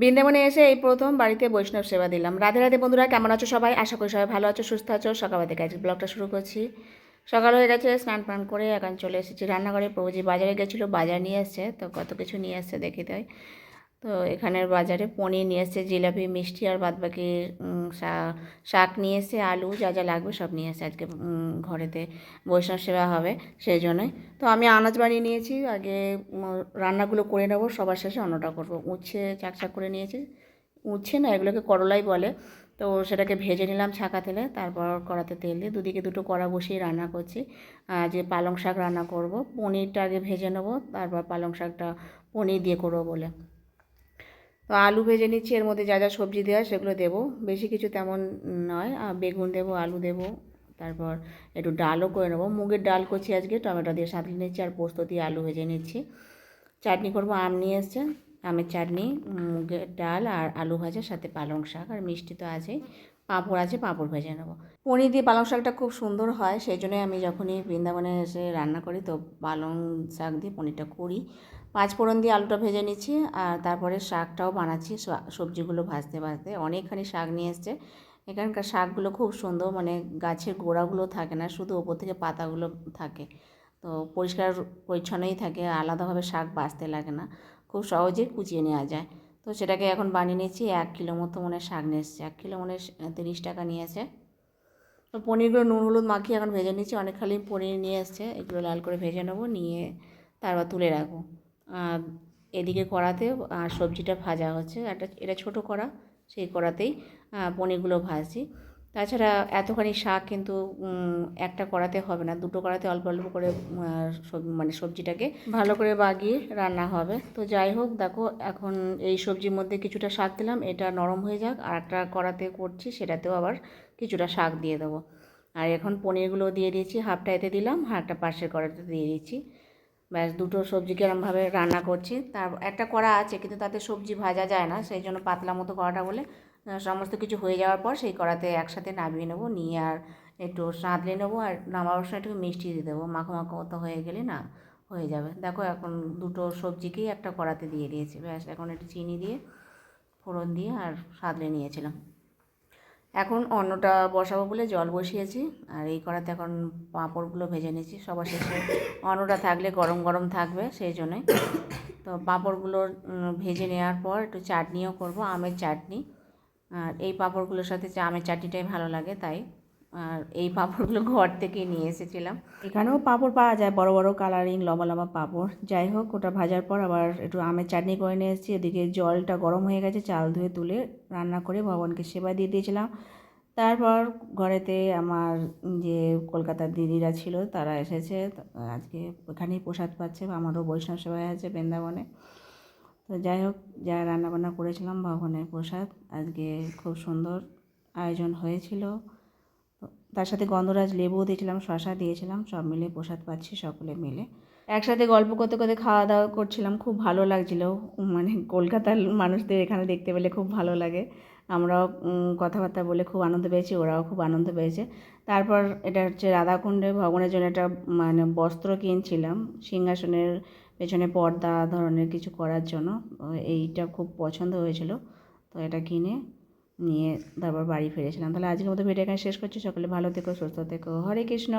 বৃন্দাবনে এসে এই প্রথম বাড়িতে বৈষ্ণব সেবা দিলাম। রাধে রাধে বন্ধুরা, কেমন আছো সবাই? আশা করি সবাই ভালো আছো, সুস্থ আছো। সকাল থেকে আজকে ব্লগটা শুরু করছি। সকাল হয়ে গেছে, স্নান ফান করে এখন চলে এসেছি রান্নাঘরে। প্রভুজি বাজারে গেছিল, বাজার নিয়ে এসছে, তো কত কিছু নিয়ে এসছে দেখি তাই তো এখানের বাজারে পনির নিয়ে এসছে, জিলাপি, মিষ্টি আর বাদবাকি শাক নিয়ে এসে আলু যা যা লাগবে সব নিয়ে এসে আজকে ঘরেতে বৈষ্ণব সেবা হবে সেই জন্যই তো আমি আনাজ বানিয়ে নিয়েছি, আগে রান্নাগুলো করে নেব, সবার শেষে অন্যটা করব। উচ্ছে চাকচাক করে নিয়েছি। উচ্ছে না, এগুলোকে করলাই বলে। তো সেটাকে ভেজে নিলাম ছাকা তেলে, তারপর কড়াতে তেল দিয়ে দুদিকে দুটো কড়া বসিয়ে রান্না করছি। যে পালং শাক রান্না করব, পনিরটা আগে ভেজে নেব, তারপর পালং শাকটা পনির দিয়ে করব বলে। তো আলু ভেজে নিচ্ছি, এর মধ্যে যা যা সবজি দেওয়া সেগুলো দেবো। বেশি কিছু তেমন নয় বেগুন দেবো, আলু দেবো, তারপর একটু ডালও করে নেব। মুগের ডাল করছি আজকে, টমেটো দিয়ে সাঁতলে নিচ্ছি আর পোস্ত দিয়ে আলু ভেজে নিচ্ছি। চাটনি করব, আম নিয়ে এসছে, আমের চাটনি, মুগের ডাল আর আলু ভাজার সাথে পালং শাক আর মিষ্টি তো আছেই। পাঁপড় আছে, পাঁপড় ভেজে নেব। পনির দিয়ে পালং শাকটা খুব সুন্দর হয়, সেই জন্যই আমি যখনই বৃন্দাবনে এসে রান্না করি, তো পালং শাক দিয়ে পনিরটা করি। পাঁচ ফোড়ন দিয়ে আলুটা ভেজে নিচ্ছি, আর তারপরে শাকটাও বানাচ্ছি। সবজিগুলো ভাজতে ভাজতে অনেকখানি শাক নিয়ে এসছে। এখানকার শাকগুলো খুব সুন্দর মানে গাছের গোড়াগুলো থাকে না, শুধু ওপর থেকে পাতাগুলো থাকে। তো পরিষ্কার পরিচ্ছন্নই থাকে, আলাদাভাবে শাক বাঁচতে লাগে না, খুব সহজেই কুচিয়ে নেওয়া যায়। তো সেটাকে এখন বানিয়ে নিচ্ছি, এক কিলো মতো মনে শাক নিয়ে এসছে, এক কিলো মনে তিরিশ টাকা নিয়ে নিয়েছে তো পনিরগুলো নুন হলুদ মাখিয়ে এখন ভেজে নিচ্ছি অনেক খালি পনির নিয়ে এসছে, এগুলো লাল করে ভেজে নেব, নিয়ে তারপর তুলে রাখব। এদিকে কড়াতে আর সবজিটা ভাজা হচ্ছে। একটা এটা ছোটো কড়া সেই কড়াতেই পনিরগুলো ভাজছি। তাছাড়া এতখানি শাক কিন্তু একটা কড়াতে হবে না দুটো কড়াতে অল্প অল্প করে সব- মানে সবজিটাকে ভালো করে বাগিয়ে রান্না হবে। তো যাই হোক দেখো এখন এই সবজির মধ্যে কিছুটা শাক দিলাম এটা নরম হয়ে যাক আর একটা কড়াতে করছি সেটাতেও আবার কিছুটা শাক দিয়ে দেবো। আর এখন পনিরগুলো দিয়ে দিয়েছি হাফটা এতে দিলাম হাফটা পাশের কড়াতে দিয়ে দিচ্ছি ব্যাস দুটো সবজিকে এরমভাবে রান্না করছি। তার একটা কড়া আছে, কিন্তু তাতে সবজি ভাজা যায় না, সেই জন্য পাতলা মতো কড়াটা বলে সমস্ত কিছু হয়ে যাওয়ার পর সেই কড়াতে একসাথে নামিয়ে নেব, নিয়ে আর একটু সাঁতলে নেব, আর নামাবার সময় একটু মিষ্টি দিয়ে দেবো। মাখো মাখো মতো হয়ে গেলে না, হয়ে যাবে। দেখো এখন দুটো সবজিকেই একটা কড়াতে দিয়ে দিয়েছি। ব্যাস এখন একটু চিনি দিয়ে, ফোড়ন দিয়ে আর সাঁতলে নিয়েছিলাম। এখন অন্নটা বসাবো বলে জল বসিয়েছি, আর এই করাতে এখন পাঁপড়গুলো ভেজে নিয়েছি, সবার শেষে অন্নটা থাকলে গরম গরম থাকবে সেই জন্যই তো পাঁপড়গুলো ভেজে নেওয়ার পর একটু চাটনিও করব, আমের চাটনি। আর এই পাঁপড়গুলোর সাথে আমের চাটনিটাই ভালো লাগে তাই। আর এই পাঁপড়গুলো ঘর থেকেই নিয়ে এসেছিলাম। এখানেও পাঁপড় পাওয়া যায়, বড় বড় কালারিং লম্বা লম্বা পাঁপড়। যাই হোক, ওটা ভাজার পর আবার একটু আমের চাটনি করে নিয়ে এসেছি। এদিকে জলটা গরম হয়ে গেছে, চাল ধুয়ে তুলে রান্না করে ভগবানকে সেবা দিয়ে দিয়েছিলাম। তারপর ঘরেতে আমার যে কলকাতার দিদিরা ছিল, তারা এসেছে। আজকে ওখানেই প্রসাদ পাচ্ছে, আমারও বৈষ্ণব সেবায় আছে বৃন্দাবনে। তো যাই হোক, যা রান্নাবান্না করেছিলাম, ভগবানের প্রসাদ। আজকে খুব সুন্দর আয়োজন হয়েছিল। তার সাথে গন্ধরাজ লেবুও দিয়েছিলাম, শশা দিয়েছিলাম, সব মিলে প্রসাদ পাচ্ছি সকলে মিলে। একসাথে গল্প করতে করতে খাওয়া দাওয়া করছিলাম, খুব ভালো লাগছিল। মানে কলকাতার মানুষদের এখানে দেখতে পেলে খুব ভালো লাগে। আমরাও কথাবার্তা বলে খুব আনন্দ পেয়েছি, ওরাও খুব আনন্দ পেয়েছে। তারপর এটা হচ্ছে রাধাকুণ্ডে ভগবানের জন্য একটা মানে বস্ত্র কিনছিলাম, সিংহাসনের পেছনে পর্দা ধরনের কিছু করার জন্য। এইটা খুব পছন্দ হয়েছিল, তো এটা কিনে নিয়ে তারপর বাড়ি ফিরেছিলাম। তাহলে আজকের মতো ভিডিও এখানে শেষ করছি। সকলে ভালো থেকো, সুস্থ থেকো। হরে কৃষ্ণ।